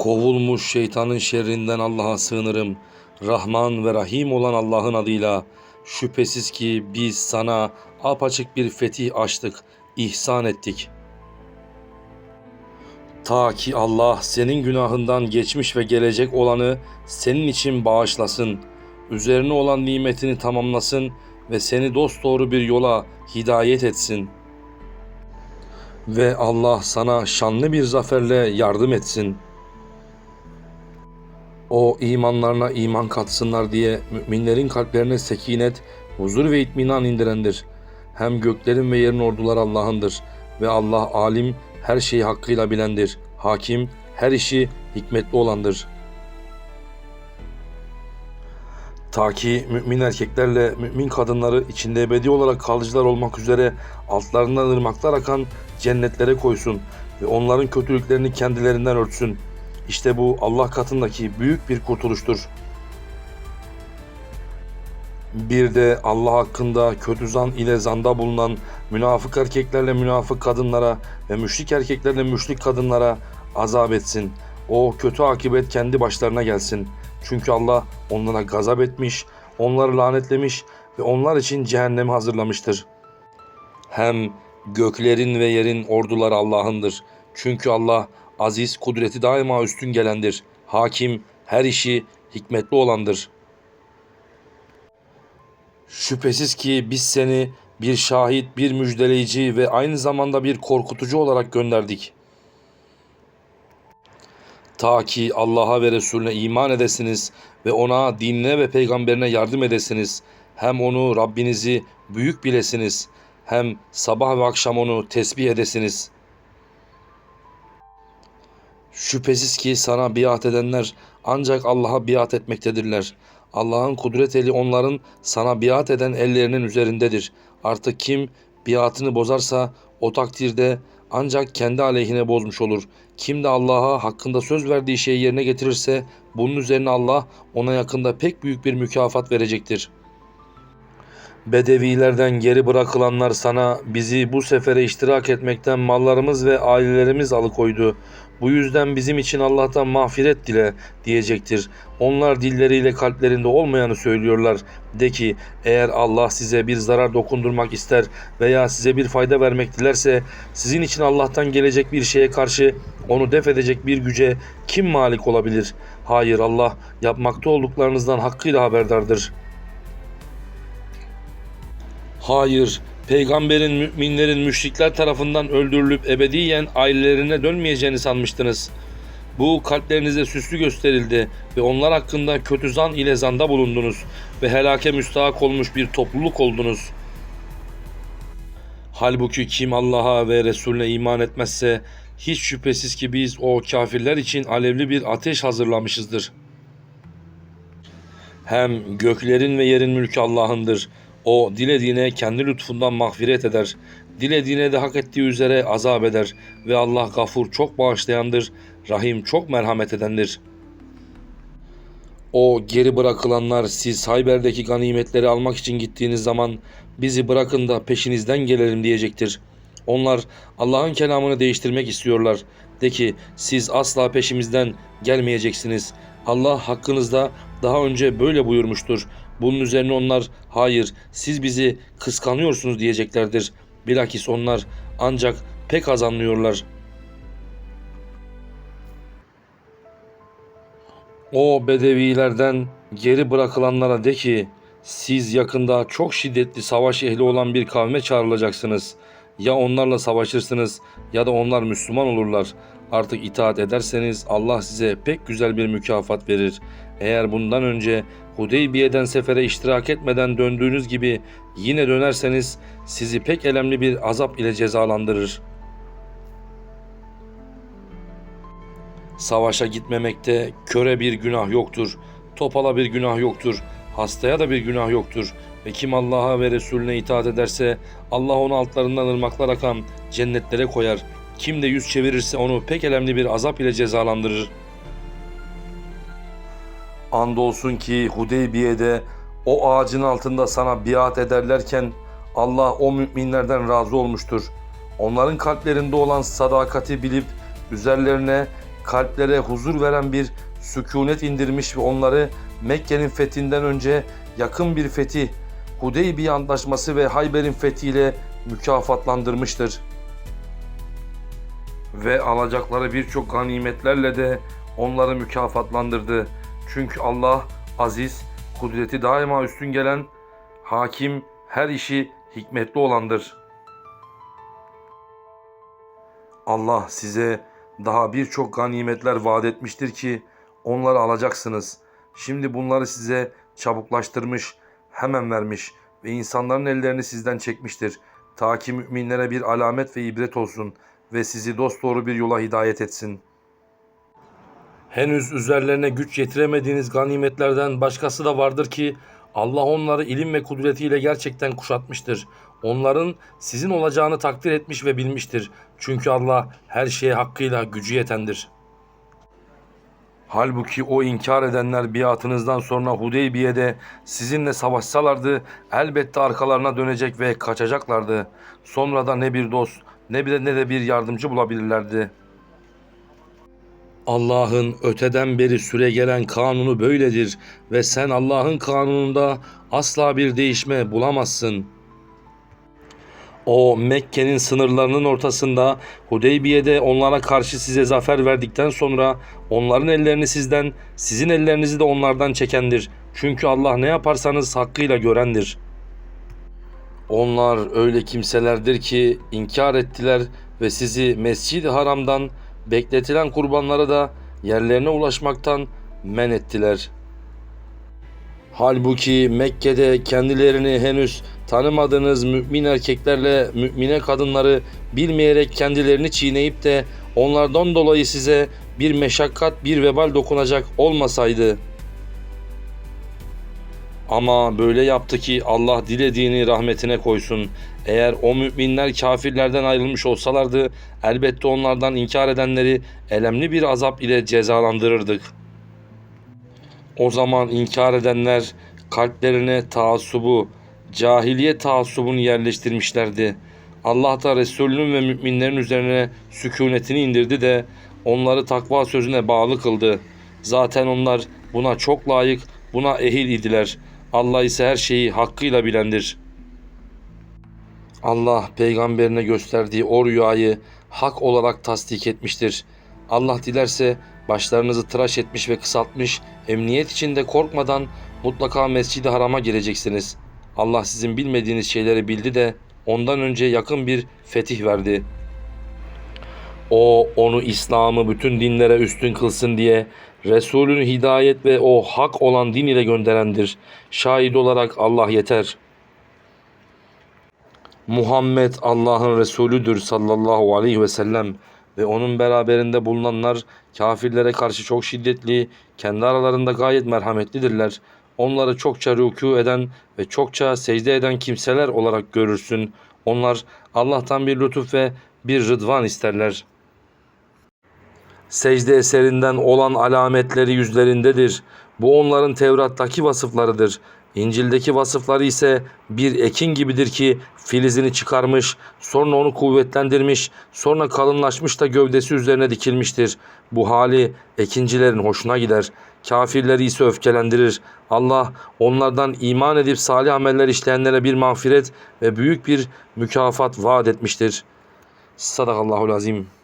Kovulmuş şeytanın şerrinden Allah'a sığınırım. Rahman ve Rahim olan Allah'ın adıyla. Şüphesiz ki biz sana apaçık bir fetih açtık, ihsan ettik. Ta ki Allah senin günahından geçmiş ve gelecek olanı senin için bağışlasın. Üzerine olan nimetini tamamlasın ve seni dosdoğru bir yola hidayet etsin. Ve Allah sana şanlı bir zaferle yardım etsin.'' O imanlarına iman katsınlar diye müminlerin kalplerine sekinet, huzur ve itminan indirendir. Hem göklerin ve yerin orduları Allah'ındır ve Allah alim, her şeyi hakkıyla bilendir. Hakim, her işi hikmetli olandır. Ta ki mümin erkeklerle mümin kadınları içinde ebedi olarak kalıcılar olmak üzere altlarından ırmaklar akan cennetlere koysun ve onların kötülüklerini kendilerinden örtsün.'' İşte bu Allah katındaki büyük bir kurtuluştur. Bir de Allah hakkında kötü zan ile zanda bulunan münafık erkeklerle münafık kadınlara ve müşrik erkeklerle müşrik kadınlara azap etsin. O kötü akibet kendi başlarına gelsin. Çünkü Allah onlara gazap etmiş, onları lanetlemiş ve onlar için cehennemi hazırlamıştır. Hem göklerin ve yerin orduları Allah'ındır. Çünkü Allah aziz, kudreti daima üstün gelendir. Hakim, her işi hikmetli olandır. Şüphesiz ki biz seni bir şahit, bir müjdeleyici ve aynı zamanda bir korkutucu olarak gönderdik. Ta ki Allah'a ve Resulüne iman edesiniz ve ona, dinine ve peygamberine yardım edesiniz. Hem onu Rabbinizi büyük bilesiniz. Hem sabah ve akşam onu tesbih edesiniz.'' Şüphesiz ki sana biat edenler ancak Allah'a biat etmektedirler. Allah'ın kudret eli onların sana biat eden ellerinin üzerindedir. Artık kim biatını bozarsa o takdirde ancak kendi aleyhine bozmuş olur. Kim de Allah'a hakkında söz verdiği şeyi yerine getirirse bunun üzerine Allah ona yakında pek büyük bir mükafat verecektir.'' Bedevilerden geri bırakılanlar sana bizi bu sefere iştirak etmekten mallarımız ve ailelerimiz alıkoydu. Bu yüzden bizim için Allah'tan mağfiret dile diyecektir. Onlar dilleriyle kalplerinde olmayanı söylüyorlar. De ki eğer Allah size bir zarar dokundurmak ister veya size bir fayda vermek dilerse sizin için Allah'tan gelecek bir şeye karşı onu def edecek bir güce kim malik olabilir? Hayır Allah yapmakta olduklarınızdan hakkıyla haberdardır.'' Hayır, peygamberin müminlerin müşrikler tarafından öldürülüp ebediyen ailelerine dönmeyeceğini sanmıştınız. Bu kalplerinize süslü gösterildi ve onlar hakkında kötü zan ile zanda bulundunuz ve helake müstahak olmuş bir topluluk oldunuz. Halbuki kim Allah'a ve Resulüne iman etmezse hiç şüphesiz ki biz o kafirler için alevli bir ateş hazırlamışızdır. Hem göklerin ve yerin mülkü Allah'ındır. O dilediğine kendi lütfundan mağfiret eder. Dilediğine de hak ettiği üzere azap eder. Ve Allah gafur çok bağışlayandır. Rahim çok merhamet edendir. O geri bırakılanlar siz Hayber'deki ganimetleri almak için gittiğiniz zaman bizi bırakın da peşinizden gelelim diyecektir. Onlar Allah'ın kelamını değiştirmek istiyorlar. De ki siz asla peşimizden gelmeyeceksiniz. Allah hakkınızda daha önce böyle buyurmuştur. Bunun üzerine onlar hayır siz bizi kıskanıyorsunuz diyeceklerdir. Bilakis onlar ancak pek az anlıyorlar. O bedevilerden geri bırakılanlara de ki siz yakında çok şiddetli savaş ehli olan bir kavme çağrılacaksınız. Ya onlarla savaşırsınız ya da onlar Müslüman olurlar. Artık itaat ederseniz Allah size pek güzel bir mükafat verir. Eğer bundan önce Hudeybiye'den sefere iştirak etmeden döndüğünüz gibi yine dönerseniz sizi pek elemli bir azap ile cezalandırır. Savaşa gitmemekte köre bir günah yoktur, topala bir günah yoktur, hastaya da bir günah yoktur. Ve kim Allah'a ve Resulüne itaat ederse Allah onu altlarından ırmaklar akan cennetlere koyar. Kim de yüz çevirirse onu pek elemli bir azap ile cezalandırır.'' Andolsun ki Hudeybiye'de o ağacın altında sana biat ederlerken Allah o müminlerden razı olmuştur. Onların kalplerinde olan sadakati bilip üzerlerine kalplere huzur veren bir sükunet indirmiş ve onları Mekke'nin fethinden önce yakın bir fetih, Hudeybiye Antlaşması ve Hayber'in fethiyle mükafatlandırmıştır. Ve alacakları birçok ganimetlerle de onları mükafatlandırdı. Çünkü Allah aziz, kudreti daima üstün gelen, hakim, her işi hikmetli olandır. Allah size daha birçok ganimetler vaat etmiştir ki onları alacaksınız. Şimdi bunları size çabuklaştırmış, hemen vermiş ve insanların ellerini sizden çekmiştir. Ta ki müminlere bir alamet ve ibret olsun ve sizi dosdoğru bir yola hidayet etsin. Henüz üzerlerine güç yetiremediğiniz ganimetlerden başkası da vardır ki Allah onları ilim ve kudretiyle gerçekten kuşatmıştır. Onların sizin olacağını takdir etmiş ve bilmiştir. Çünkü Allah her şeye hakkıyla gücü yetendir. Halbuki o inkar edenler biatınızdan sonra Hudeybiye'de sizinle savaşsalardı elbette arkalarına dönecek ve kaçacaklardı. Sonra da ne bir dost ne bir ne de bir yardımcı bulabilirlerdi. Allah'ın öteden beri süre gelen kanunu böyledir ve sen Allah'ın kanununda asla bir değişme bulamazsın. O Mekke'nin sınırlarının ortasında Hudeybiye'de onlara karşı size zafer verdikten sonra onların ellerini sizden, sizin ellerinizi de onlardan çekendir. Çünkü Allah ne yaparsanız hakkıyla görendir. Onlar öyle kimselerdir ki inkar ettiler ve sizi Mescid-i Haram'dan bekletilen kurbanlara da yerlerine ulaşmaktan men ettiler. Halbuki Mekke'de kendilerini henüz tanımadığınız mümin erkeklerle mümine kadınları bilmeyerek kendilerini çiğneyip de onlardan dolayı size bir meşakkat, bir vebal dokunacak olmasaydı. Ama böyle yaptı ki Allah dilediğini rahmetine koysun. Eğer o müminler kafirlerden ayrılmış olsalardı elbette onlardan inkar edenleri elemli bir azap ile cezalandırırdık. O zaman inkar edenler kalplerine taassubu, cahiliye taassubunu yerleştirmişlerdi. Allah da Resulünün ve müminlerin üzerine sükunetini indirdi de onları takva sözüne bağlı kıldı. Zaten onlar buna çok layık, buna ehil idiler. Allah ise her şeyi hakkıyla bilendir. Allah peygamberine gösterdiği o rüyayı hak olarak tasdik etmiştir. Allah dilerse başlarınızı tıraş etmiş ve kısaltmış, emniyet içinde korkmadan mutlaka Mescid-i Haram'a geleceksiniz. Allah sizin bilmediğiniz şeyleri bildi de ondan önce yakın bir fetih verdi. O onu İslam'ı bütün dinlere üstün kılsın diye Resulünü hidayet ve o hak olan din ile gönderendir. Şahit olarak Allah yeter. Muhammed Allah'ın Resulüdür sallallahu aleyhi ve sellem ve onun beraberinde bulunanlar kafirlere karşı çok şiddetli, kendi aralarında gayet merhametlidirler. Onları çokça rükû eden ve çokça secde eden kimseler olarak görürsün. Onlar Allah'tan bir lütuf ve bir rıdvan isterler. Secde eserinden olan alametleri yüzlerindedir. Bu onların Tevrat'taki vasıflarıdır. İncil'deki vasıfları ise bir ekin gibidir ki filizini çıkarmış, sonra onu kuvvetlendirmiş, sonra kalınlaşmış da gövdesi üzerine dikilmiştir. Bu hali ekincilerin hoşuna gider. Kafirleri ise öfkelendirir. Allah onlardan iman edip salih ameller işleyenlere bir mağfiret ve büyük bir mükafat vaat etmiştir. Sadakallahul azim.